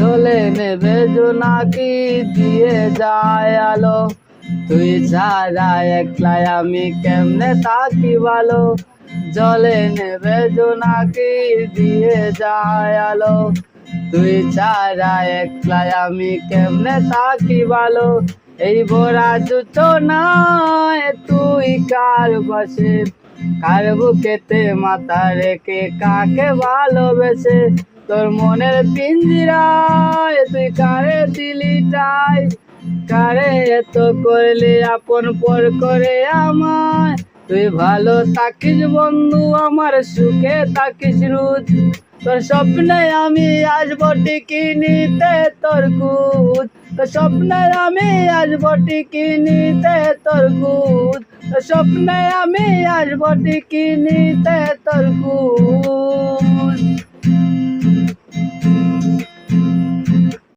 জলে নেবে জোনাকি দিয়ে যায় আলো। তুই ছাড়া একলাই আমি কেমনে থাকি ভালো? জলে নেবে জোনাকি দিয়ে যায় আলো। তুই ছাড়া একলাই আমি কেমনে থাকি ভালো? এই ভরা জুতো নয় তুই কার বসে কার বুকেতে মাথা রেখে কাকে ভালোবেসে? তোর মনের পিঞ্জিরায় তুই কারে দিলি টাই কারে এত করলি আপন পর করে আমায়? তুই ভালো থাকিস বন্ধু, আমার সুখে থাকিস রুজ। তোর স্বপ্নে আমি আসব টিকি নিতে তোর কুদ তোর স্বপ্নে আমি আসব টিকি নিতে তোর কুদ স্বপ্নে আমি আসব টিকি নিতে তোর